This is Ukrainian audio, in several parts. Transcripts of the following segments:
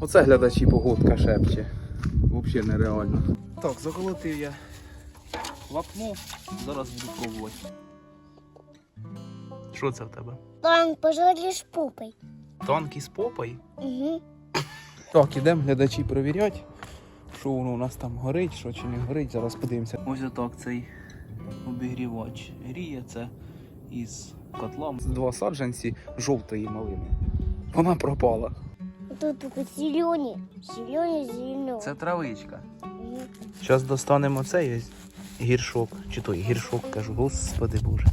Оце глядачі погодка шепче. Взагалі нереально. Так, заколотив я вапно, зараз буду пробувати. Що це в тебе? Танк пожаришь пупой. Танк із попой? Угу. Так, ідемо глядачі перевіряти, що воно у нас там горить, що чи не горить. Зараз подивимося. Ось отак цей обігрівач гріє це із котла. Два саджанці жовтої малини. Вона пропала Тут такой зеленый, зеленый, зеленый. Це травичка. Угу. Зараз достанемо цей ось гіршок. Чи той гіршок кажу, господи боже.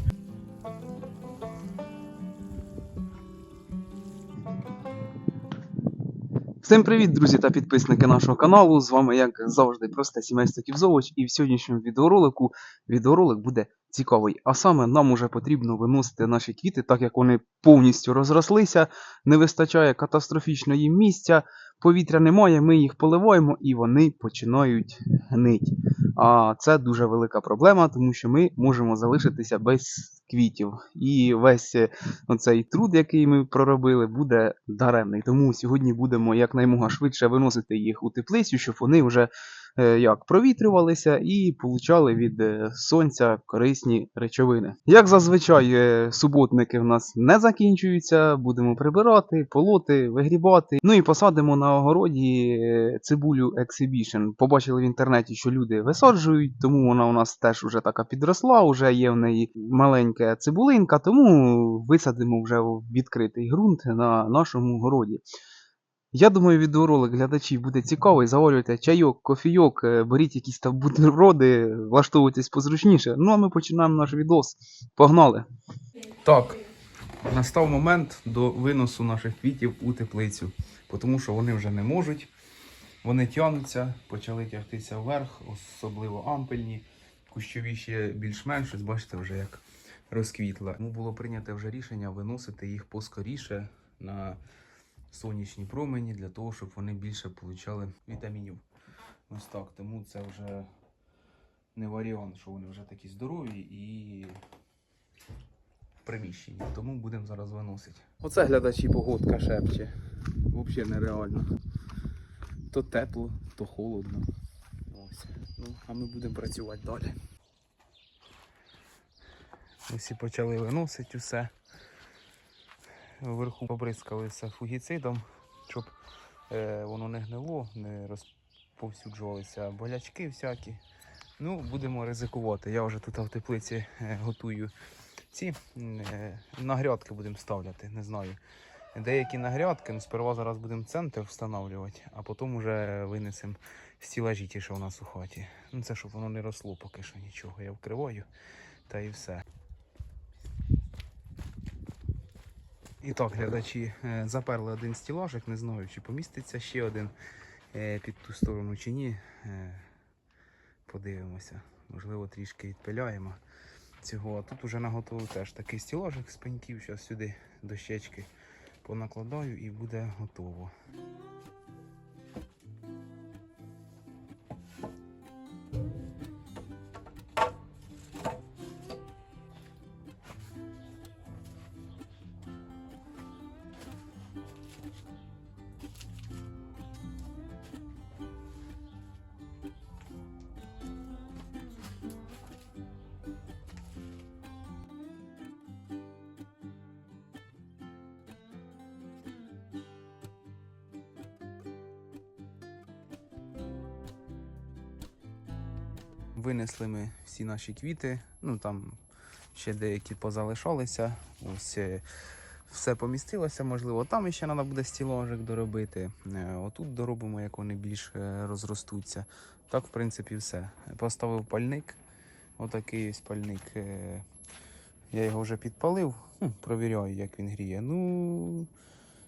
Всім привіт, друзі та підписники нашого каналу. З вами, як завжди, просте сімейство Ківзович. І в сьогоднішньому відеоролику відеоролик буде цікавий. А саме нам уже потрібно виносити наші квіти, так як вони повністю розрослися, не вистачає катастрофічно їм місця, повітря немає, ми їх поливаємо і вони починають гнить. А це дуже велика проблема, тому що ми можемо залишитися без квітів. І весь е, оцей труд, який ми проробили, буде даремний. Тому сьогодні будемо якнаймога швидше виносити їх у теплицю, щоб вони вже як провітрювалися і получали від е, сонця корисні речовини. Як зазвичай, е, суботники в нас не закінчуються, будемо прибирати, полоти, вигрібати. Ну і посадимо на огороді е, цибулю Exhibition. Побачили в інтернеті, що люди висаджують, тому вона у нас теж вже така підросла, вже є в неї маленька цибулинка, тому висадимо вже в відкритий ґрунт на нашому городі. Я думаю, відеоролик глядачів буде цікавий. Заварюйте чайок, кофійок, е, беріть якісь там бутерброди, влаштовуйтесь позручніше. Ну а ми починаємо наш відос. Погнали! Так, настав момент до виносу наших квітів у теплицю, тому що вони вже не можуть. Вони тягнуться, почали тягтися вверх, особливо ампельні, кущові ще більш-менш, бачите, вже як розквітла. Тому було прийнято вже рішення виносити їх поскоріше на сонячні промені для того, щоб вони більше получали вітамінів. Ось так. Тому це вже не варіант, що вони вже такі здорові і приміщені. Тому будемо зараз виносити. Оце глядачі погодка шепче. Взагалі нереально. То тепло, то холодно. Ось. Ну, а ми будемо працювати далі. Усі почали виносити усе. Вверху побризкали все фугіцидом, щоб е, воно не гнило, не розповсюджувалися болячки всякі. Ну, будемо ризикувати. Я вже тут в теплиці е, готую ці е, на грядки будемо ставляти, не знаю. Деякі на грядки, ну, сперва зараз будемо центр встановлювати, а потім вже винесемо стілажі ті, що у нас у хаті. Ну, це щоб воно не росло поки що нічого. Я вкриваю та і все. І так, глядачі, е, заперли один стілажик, не знаю, чи поміститься ще один е, під ту сторону чи ні. Е, Подивимося. Можливо, трішки відпиляємо цього. А тут вже наготовив теж такий стілажик з пеньків. Зараз сюди дощечки понакладаю і буде готово. Винесли ми всі наші квіти, ну там ще деякі позалишалися. Ось е, все помістилося, можливо, там ще треба буде стілажик доробити. Е, Отут доробимо, як вони більш е, розростуться. Так, в принципі, все. Поставив пальник. Отакий ось пальник. Я його вже підпалив. Хм, Провіряю, як він гріє. Ну,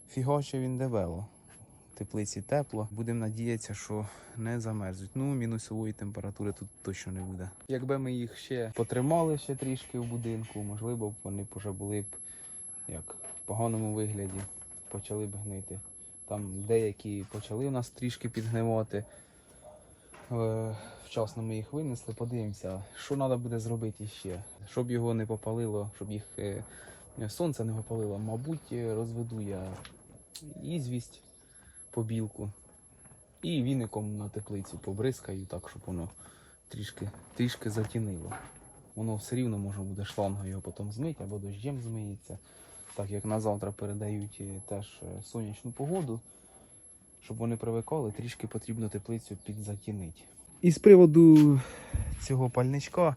фігаче він дебело. Теплиці тепло. Будемо надіятися, що не замерзнуть. Ну, мінусової температури тут точно не буде. Якби ми їх ще потримали ще трішки в будинку, можливо, вони б вже були б як в поганому вигляді, почали б гнити. Там деякі почали у нас трішки підгнивати. Е, Вчасно ми їх винесли, подивимося, що треба буде зробити ще. Щоб його не попалило, щоб їх е, сонце не попалило, мабуть, е, розведу я ізвість побілку. І віником на теплицю побризкаю так, щоб воно трішки, трішки затінило. Воно все рівно може буде шлангою його потім змити або дощем змиється. Так як на завтра передають е, теж е, сонячну погоду, щоб вони привикали, трішки потрібно теплицю підзатінити. І з приводу цього пальничка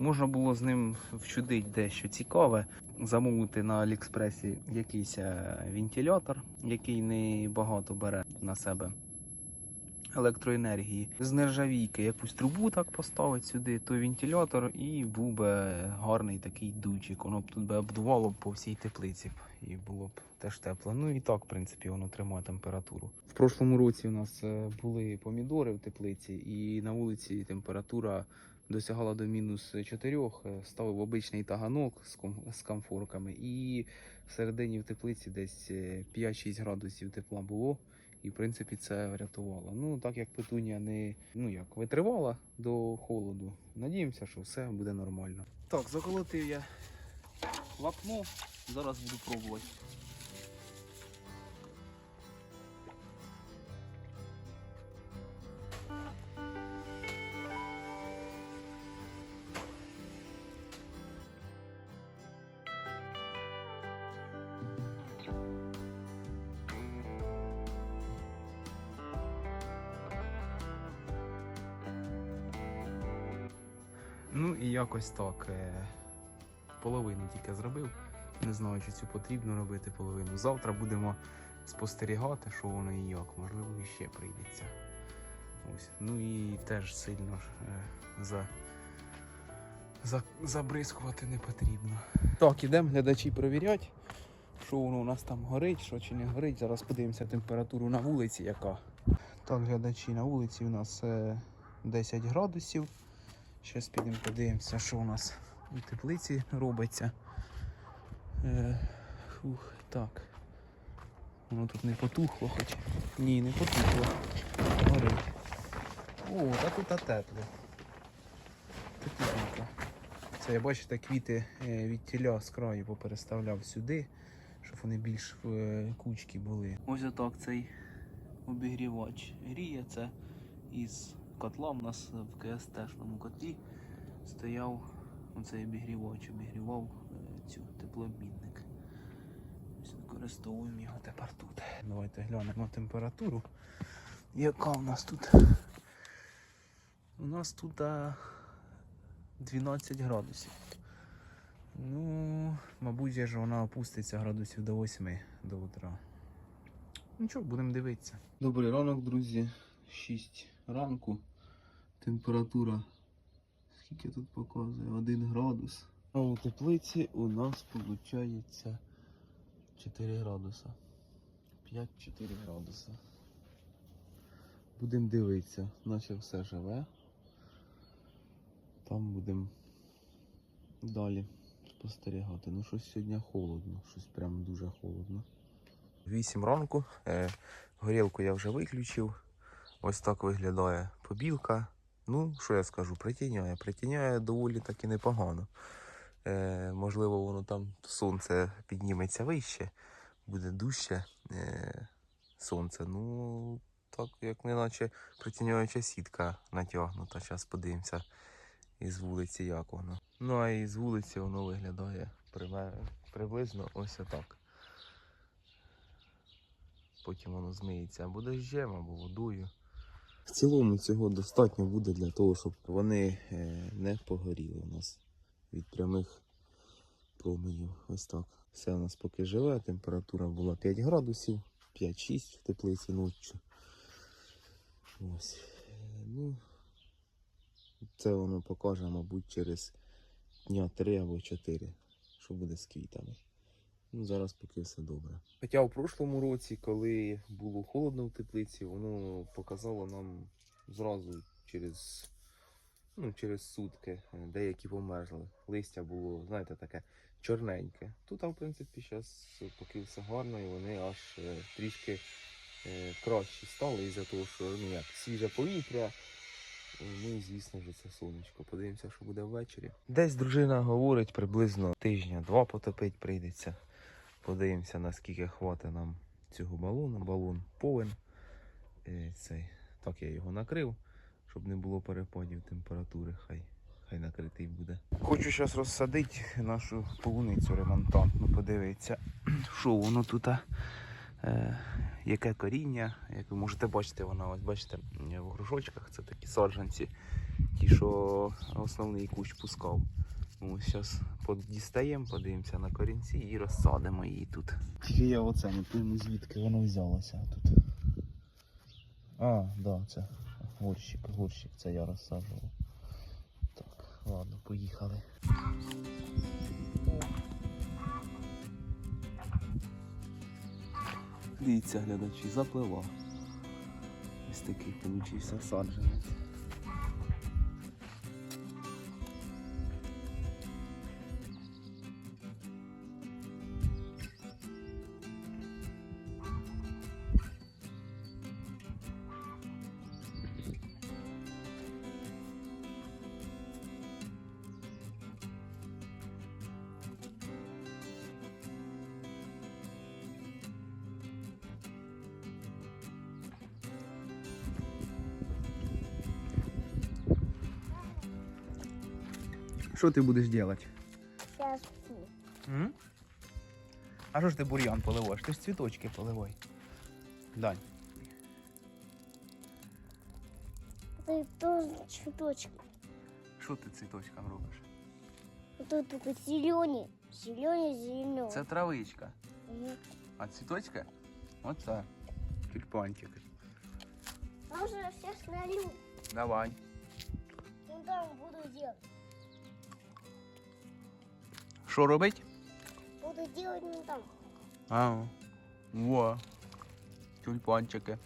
можна було з ним вчудити дещо цікаве. Замовити на Аліекспресі якийсь е, вентилятор, який не багато бере на себе електроенергії. З нержавійки якусь трубу так поставити сюди, той вентилятор, і був би гарний такий дучик. Воно б тут би обдувало по всій теплиці і було б теж тепло. Ну і так, в принципі, воно тримає температуру. В прошлому році у нас е, були помідори в теплиці, і на вулиці температура досягала до мінус 4, ставив обичний таганок з, ком- з комфорками, і всередині в теплиці десь е, 5-6 градусів тепла було. І в принципі це врятувало. Ну, так як петунія не ну як витривала до холоду, надіємося, що все буде нормально. Так, заколотив я вапно, зараз буду пробувати. Ну і якось так. е, Половину тільки зробив. Не знаю, чи цю потрібно робити половину. Завтра будемо спостерігати, що воно і як. Можливо, і ще прийдеться. Ось. Ну і теж сильно е, за, за, забризкувати не потрібно. Так, ідемо глядачі перевіряти, що воно у нас там горить, що чи не горить. Зараз подивимося температуру на вулиці, яка. Так, глядачі, на вулиці у нас е, 10 градусів. Зараз підемо подивимося, що у нас у теплиці робиться. Е, фух, так. Воно тут не потухло хоч. Ні, не потухло. Горить. О, та тут тепло. Тепленько. Це я бачите, квіти е, від тіля з краю попереставляв сюди, щоб вони більш в е, кучки були. Ось отак цей обігрівач гріє це із котла. У нас в КСТ-шному котлі стояв оцей обігрівач, обігрівав е, цю теплообмінник. Використовуємо його тепер тут. Давайте глянемо температуру. Яка у нас тут? У нас тут 12 градусів. Ну, мабуть, же ж вона опуститься градусів до 8 до утра. Нічого, будемо дивитися. Добрий ранок, друзі. 6 ранку. Температура. Скільки тут показує? 1 градус. А у теплиці у нас виходить 4 градуса. 5-4 градуса. Будемо дивитися, наче все живе. Там будемо далі спостерігати. Ну щось сьогодні холодно, щось прям дуже холодно. 8 ранку. Е, горілку я вже виключив. Ось так виглядає побілка. Ну, що я скажу, притіняє. Притіняє доволі таки непогано. Е, можливо, воно там сонце підніметься вище, буде дужче е, сонце. Ну, так, як неначе притіняюча сітка натягнута. Зараз подивимося із вулиці, як воно. Ну, а із вулиці воно виглядає приблизно ось отак. Потім воно змиється або дощем, або водою. В цілому цього достатньо буде для того, щоб вони е, не погоріли у нас від прямих променів. Ось так. Все у нас поки живе, температура була 5 градусів, 5-6 в теплиці ночі. Ось. Ну, це воно покаже, мабуть, через дня 3 або 4, що буде з квітами. Ну, зараз поки все добре. Хоча в прошлому році, коли було холодно в теплиці, воно показало нам зразу через, ну, через сутки, е, деякі померзли. Листя було, знаєте, таке чорненьке. Тут, в принципі, зараз поки все гарно, і вони аж е, трішки е, кращі стали із-за того, що ну, як, свіже повітря. Ну і звісно ж це сонечко. Подивимося, що буде ввечері. Десь дружина говорить, приблизно тижня-два потопить прийдеться. Подивимося, наскільки хватить нам цього балону. Балон повен. е, цей. Так я його накрив, щоб не було перепадів температури, хай, хай накритий буде. Хочу зараз розсадити нашу полуницю ремонтантну, подивитися, що воно тут. Е, яке коріння, як ви можете бачити, вона ось бачите в грушочках це такі саджанці, ті, що основний кущ пускав. Ось зараз дістаємо, подивимося на корінці і розсадимо її тут. Тільки я оце не пойму, звідки воно взялося тут. А, да, це горщик, горщик, це я розсаджував. Так, ладно, поїхали. Дивіться, глядачі, заплила. Ось такий получився саджанець. Що ти будеш робити? Сейчас фу. М? А що ж ти бур'ян поливаєш? Ти ж цвіточки поливай. Дань. Это тоже цветочек. Що ти цвіточкам робиш? Это только зеленый. Зеленый, зеленый. Це травичка. Мгм. А цвіточка? Оце. Тюльпанчики. А уже всех налю. Давай. Ну там буду делать. Що робить? Буду делать ну там. А, во. Тюльпанчики.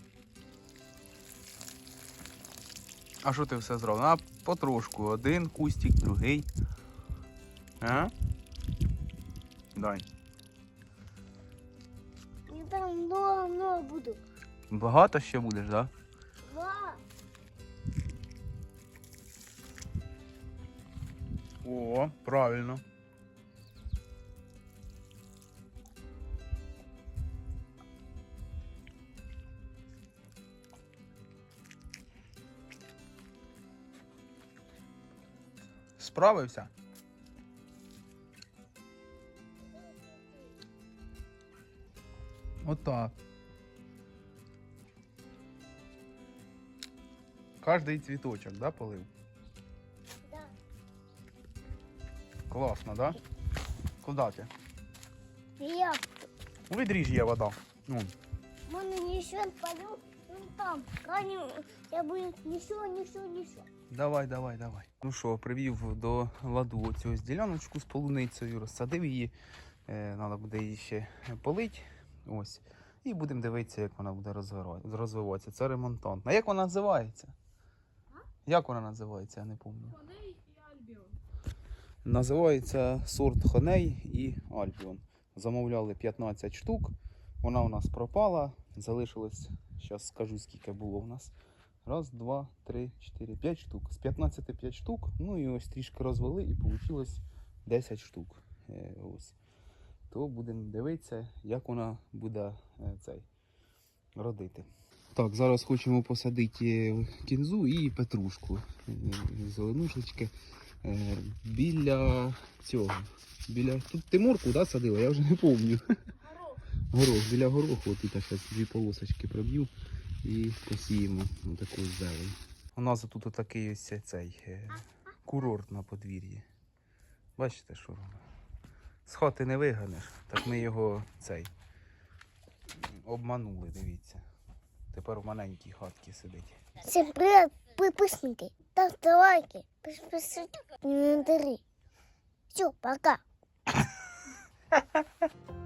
А що ти все зробив? А потрошку. Один кустик, другий. А? Дай. Ну там много-много буду. Багато ще будеш, так? Да? Два. О, правильно. Справився? Отак. Кожний цвіточок, да, полив? Да. Класно, да? Куда ти? Я. У відріж є вода. Ну, Можно несет пойду. Ну там. Ранее я бы несу, несу, несу. Давай, давай, давай. Ну що, привів до ладу цю ось діляночку з полуницею, розсадив її. Е, Треба буде її ще полити. Ось. І будемо дивитися, як вона буде розвиватися. Це ремонтантна. А як вона називається? Як вона називається, я не пам'ятаю. Коней і Альбіон. Називається сорт Хоней і Альбіон. Замовляли 15 штук. Вона у нас пропала. Залишилось, зараз скажу, скільки було у нас. Раз, два, три, чотири, п'ять штук. З 15 5 штук. Ну і ось трішки розвели і вийшло 10 штук. Е, ось. То будемо дивитися, як вона буде е, цей, родити. Так, зараз хочемо посадити кінзу і петрушку. е, Зеленушечки. Е, біля цього. Біля. Тут Тимурку, да, садила? Я вже не пам'ятаю. Горох. Біля гороху тут зараз дві полосочки проб'ю і посіємо на таку зелень. У нас тут такий ось цей е, курорт на подвір'ї. Бачите, що робить? З хати не виганеш, так ми його цей обманули, дивіться. Тепер в маленькій хатці сидить. Всем привет, подписчики. Ставьте лайки, подписывайтесь на комментарии. Все, пока.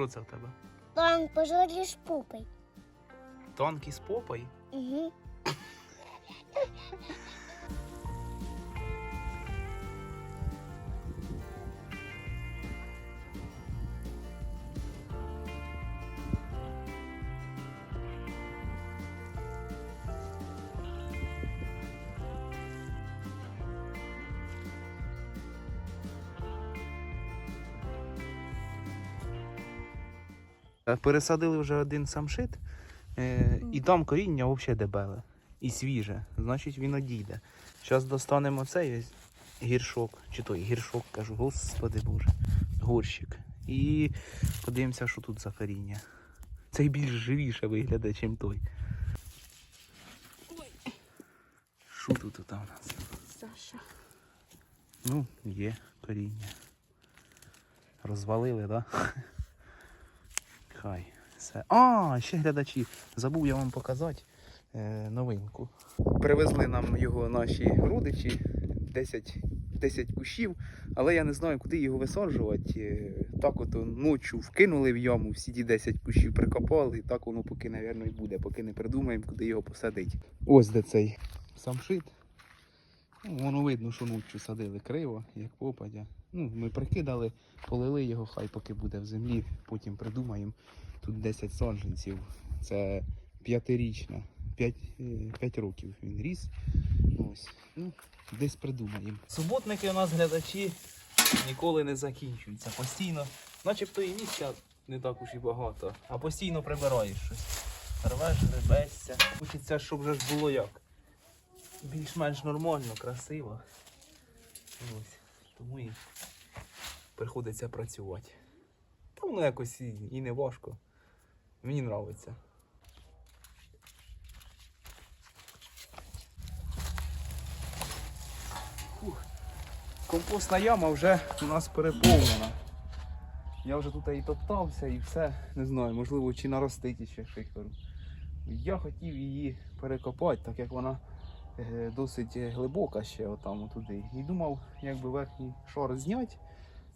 Що це в тебе? Там пожарили с попой. Танки з попою? Угу. Пересадили вже один самшит, е, і там коріння взагалі дебеле. І свіже. Значить він одійде. Зараз достанемо цей гіршок, чи той гіршок, кажу, господи боже, горщик. І подивимося, що тут за коріння. Цей більш живіше виглядає, ніж той. Що тут у нас? Саша. Ну, є коріння. Розвалили, так? Да? Хай. Все. А, ще глядачі. Забув я вам показати е, новинку. Привезли нам його наші родичі 10, 10 кущів, але я не знаю, куди його висаджувати. Е, Так от ночі вкинули в яму, всі ті 10 кущів прикопали, і так воно поки, мабуть, і буде, поки не придумаємо, куди його посадити. Ось де цей самшит. Ну, воно видно, що ночі садили криво, як попадя. Ну, ми прикидали, полили його, хай поки буде в землі, потім придумаємо. Тут 10 саджанців. Це п'ятирічна, 5, 5 років він ріс. Ось. Ну, десь придумаємо. Суботники у нас глядачі ніколи не закінчуються. Постійно, начебто і місця не так уж і багато, а постійно прибираєш щось. Рвеш, гребешся. Хочеться, щоб вже ж було як більш-менш нормально, красиво. Ось. Тому і приходиться працювати. Та воно якось і, і не важко. Мені подобається. Компостна яма вже у нас переповнена. Я вже тут і топтався і все. Не знаю, можливо, чи наростить ще шиферу. Я хотів її перекопати, так як вона досить глибока ще отам туди. І думав, якби верхній шар зняти,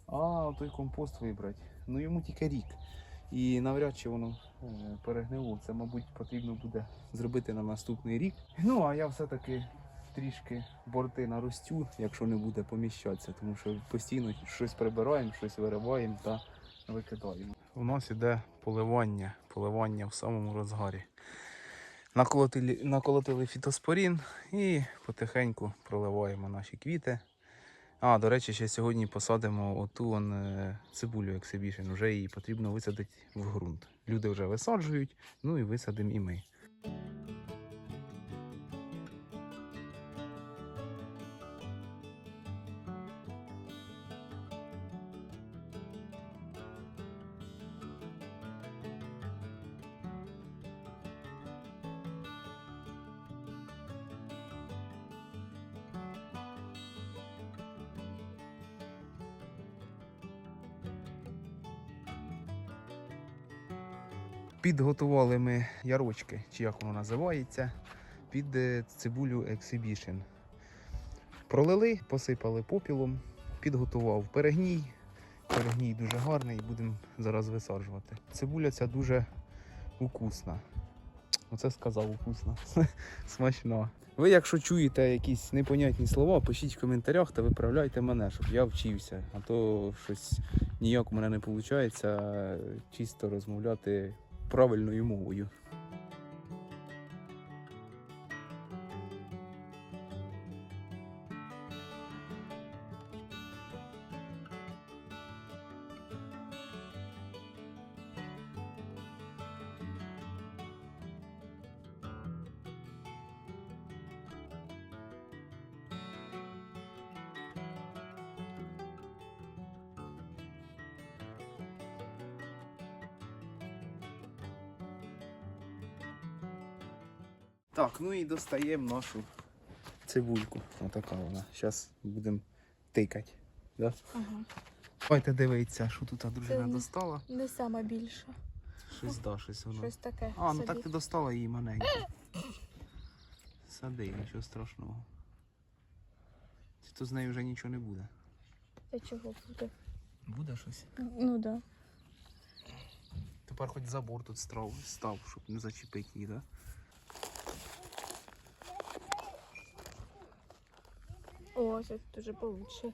а той компост вибрати. Ну йому тільки рік. І навряд чи воно е, перегнило. Це, мабуть, потрібно буде зробити на наступний рік. Ну, а я все-таки трішки борти наростю, якщо не буде поміщатися, тому що постійно щось прибираємо, щось вириваємо та викидаємо. У нас іде поливання, поливання в самому розгарі. Наколотили, наколотили фітоспорін і потихеньку проливаємо наші квіти. А, до речі, ще сьогодні посадимо оту он, е, цибулю ексибішн. Вже її потрібно висадити в ґрунт. Люди вже висаджують, ну і висадимо і ми. Підготували ми ярочки, чи як воно називається, під е, цибулю Exhibition. Пролили, посипали попілом, підготував перегній. Перегній дуже гарний, будемо зараз висаджувати. Цибуля ця дуже укусна. Оце сказав укусна. Смачно. Ви, якщо чуєте якісь непонятні слова, пишіть в коментарях та виправляйте мене, щоб я вчився. А то щось ніяк у мене не виходить чисто розмовляти правильною мовою. Так, ну і достаємо нашу цибульку. Отака вона. Зараз будемо тикати. Да? Ага. Давайте дивитися, що тут дружина Це достала. Не сама більша. Щось да, щось воно. Щось таке. А, ну собі. так ти достала її маленьку. Сади, нічого страшного. То з нею вже нічого не буде. Та чого буде? Буде щось? Ну да. Тепер хоч забор тут став, став щоб не зачепити її, да? О, це тут получше.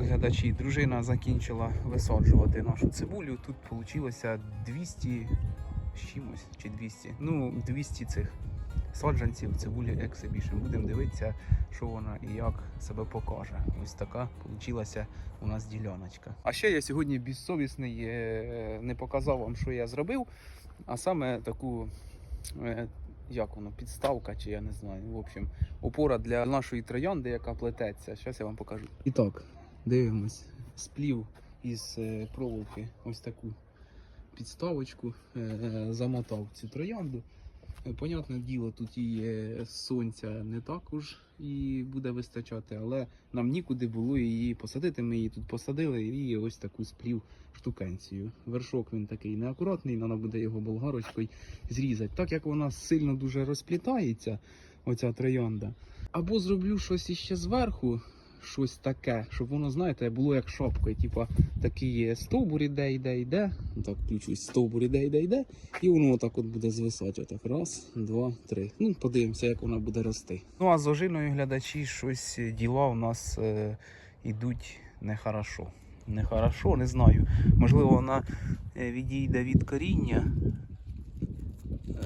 Глядачі, дружина закінчила висаджувати нашу цибулю. Тут вийшло 200 чимось чи 200. Ну, 200 цих саджанців цибулі Exhibition. Будемо дивитися, що вона і як себе покаже. Ось така вийшла у нас діляночка. А ще я сьогодні безсовісний е, не показав вам, що я зробив, а саме таку. е, Як воно, підставка, чи я не знаю. В общем, опора для нашої троянди, яка плететься. Зараз я вам покажу. І так, дивимось. Сплів із е, проволоки ось таку підставочку, е, замотав цю троянду. Е, Понятне діло, тут і сонця не також і буде вистачати, але нам нікуди було її посадити. Ми її тут посадили і ось таку сплів штукенцію. Вершок він такий неакуратний, треба буде його болгарочкою зрізати. Так як вона сильно дуже розплітається, оця троянда. Або зроблю щось іще зверху, щось таке, щоб воно, знаєте, було як шапкою. Типа такий стовбур іде, йде, йде. Так, включусь, стовбур іде, йде, йде. І воно отак от буде звисати. Отак. Раз, два, три. Ну, подивимося, як вона буде рости. Ну а з ожиною глядачі щось е, діла у нас е, ідуть нехорошо. Нехорошо, не знаю. Можливо, вона е, відійде від коріння.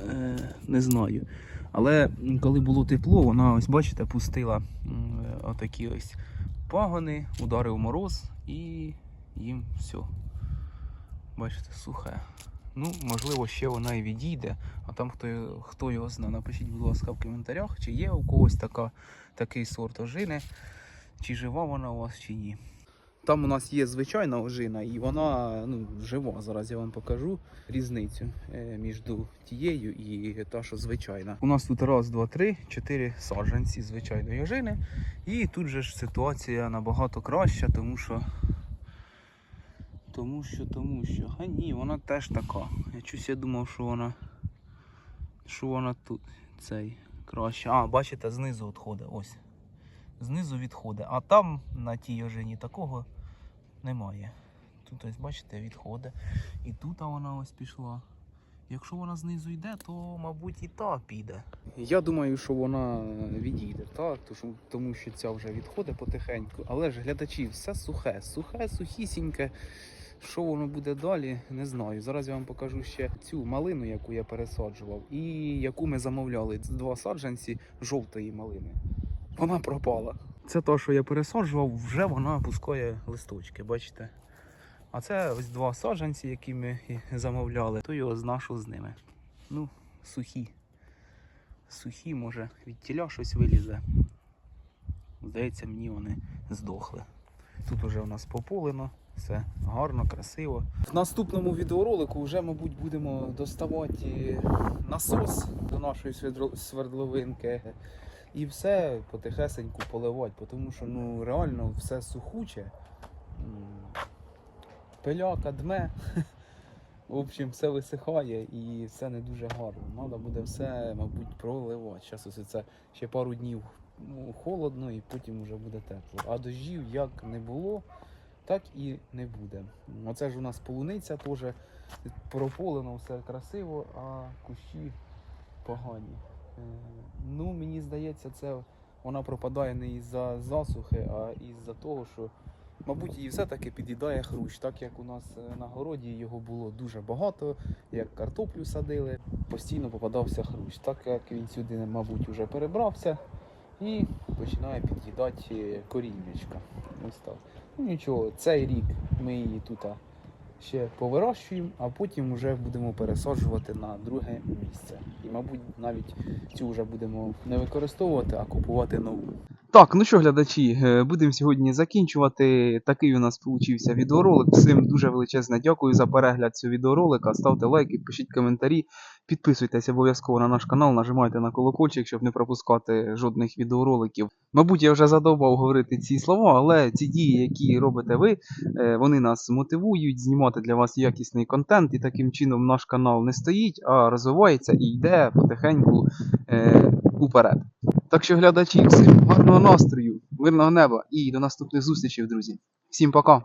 Е, не знаю. Але коли було тепло, вона ось, бачите, пустила е, отакі ось пагони, ударив мороз і їм все. Бачите, сухе. Ну, можливо, ще вона і відійде, а там хто, хто його знає. Напишіть, будь ласка, в коментарях, чи є у когось така, такий сорт ожини, чи жива вона у вас, чи ні. Там у нас є звичайна ожина, і вона ну, жива. Зараз я вам покажу різницю е, між тією і та, що звичайна. У нас тут раз, два, три, чотири саджанці звичайної ожини. І тут же ж ситуація набагато краща, тому що. Тому що, тому що. А ні, вона теж така. Я чусь я думав, що вона. Що вона тут цей краще. А, бачите, знизу відходить. Ось. Знизу відходить. А там на тій ожині такого немає. Тут ось, бачите, відходить. І тут вона ось пішла. Якщо вона знизу йде, то, мабуть, і та піде. Я думаю, що вона відійде, так? Тому що ця вже відходить потихеньку. Але ж глядачі, все сухе, сухе, сухісіньке. Що воно буде далі, не знаю. Зараз я вам покажу ще цю малину, яку я пересаджував, і яку ми замовляли. Два саджанці жовтої малини. Вона пропала. Це то, що я пересаджував, вже вона пускає листочки, бачите? А це ось два саджанці, які ми замовляли, то його знашу з ними. Ну, сухі. Сухі, може, від тіля щось вилізе. Здається, мені вони здохли. Тут уже у нас пополено, все гарно, красиво. В наступному відеоролику вже, мабуть, будемо доставати насос до нашої свердловинки. І все потихесеньку поливати, тому що ну реально все сухуче. Пиляка дме. В общем, все висихає і все не дуже гарно. Треба буде все, мабуть, проливати. Зараз ось це ще пару днів ну, холодно і потім вже буде тепло. А дощів як не було, так і не буде. Оце ж у нас полуниця теж прополено, все красиво, а кущі погані. Е, Ну, мені здається, це вона пропадає не із-за засухи, а із-за того, що, мабуть, її все-таки під'їдає хрущ. Так як у нас е, на городі його було дуже багато, як картоплю садили, постійно попадався хрущ. Так як він сюди, мабуть, вже перебрався і починає під'їдати коріннячка. Ось так. Ну нічого, цей рік ми її тут ще повирощуємо, а потім вже будемо пересаджувати на друге місце. І, мабуть, навіть цю вже будемо не використовувати, а купувати нову. Так, ну що, глядачі, е, будемо сьогодні закінчувати. Такий у нас получився відеоролик. Всім дуже величезне дякую за перегляд цього відеоролика. Ставте лайки, пишіть коментарі, підписуйтесь обов'язково на наш канал, нажимайте на колокольчик, щоб не пропускати жодних відеороликів. Мабуть, я вже задовбав говорити ці слова, але ці дії, які робите ви, е, вони нас мотивують знімати для вас якісний контент, і таким чином наш канал не стоїть, а розвивається і йде потихеньку е, уперед. Так що, глядачі, всім гарного настрою, мирного неба і до наступних зустрічей, друзі. Всім пока!